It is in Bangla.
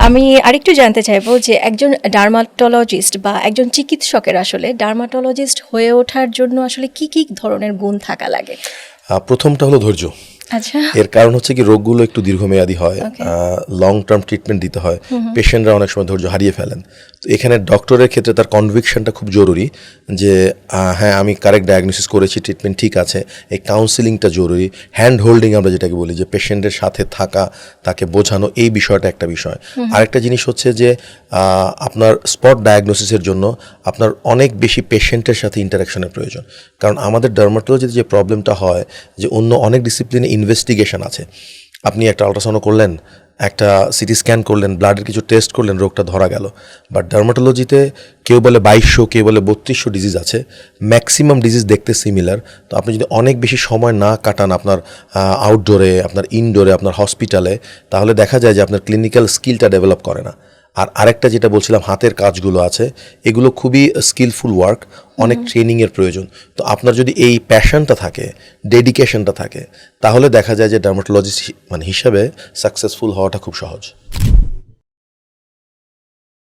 আমি আরেকটু জানতে চাইব যে একজন ডার্মাটোলজিস্ট বা একজন চিকিৎসকের আসলে ডার্মাটোলজিস্ট হয়ে ওঠার জন্য আসলে কি কি ধরনের গুণ থাকা লাগে? প্রথমটা হলো ধৈর্য। এর কারণ হচ্ছে কি রোগগুলো একটু দীর্ঘমেয়াদী হয় লং টার্ম ট্রিটমেন্ট দিতে হয়। পেশেন্টরা অনেক সময় ধৈর্য হারিয়ে ফেলেন। তো এখানে ডক্টরের ক্ষেত্রে তার কনভিকশনটা খুব জরুরি যে হ্যাঁ আমি কারেক্ট ডায়াগনোসিস করেছি ট্রিটমেন্ট ঠিক আছে এই কাউন্সিলিংটা জরুরি। হ্যান্ড হোল্ডিং আমরা যেটাকে বলি যে পেশেন্টের সাথে থাকা তাকে বোঝানো এই বিষয়টা একটা বিষয়। আরেকটা জিনিস হচ্ছে যে আপনার স্পট ডায়াগনোসিসের জন্য আপনার অনেক বেশি পেশেন্টের সাথে ইন্টারাকশনের প্রয়োজন। কারণ আমাদের ডার্মাটোলজিতে যে প্রবলেমটা হয় যে অন্য অনেক ডিসিপ্লিনে ইনভেস্টিগেশন আছে। আপনি একটা আলট্রাসাউন্ড করলেন, একটা সিটি স্ক্যান করলেন, ব্লাডের কিছু টেস্ট করলেন, রোগটা ধরা গেল। বাট ডার্মাটোলজিতে কেউ বলে বাইশশো, কেউ বলে বত্রিশশো ডিজিজ আছে। ম্যাক্সিমাম ডিজিজ দেখতে সিমিলার তো আপনি যদি অনেক বেশি সময় না কাটান আপনার আউটডোরে আপনার ইনডোরে আপনার হসপিটালে তাহলে দেখা যায় যে আপনার ক্লিনিক্যাল স্কিলটা ডেভেলপ করে না। আর আরেকটা যেটা বলছিলাম হাতের কাজগুলো আছে এগুলো খুবই স্কিলফুল ওয়ার্ক অনেক ট্রেনিংয়ের প্রয়োজন। তো আপনার যদি এই প্যাশনটা থাকে ডেডিকেশনটা থাকে তাহলে দেখা যায় যে ডার্মাটোলজিস্ট মানে হিসাবে সাকসেসফুল হওয়াটা খুব সহজ।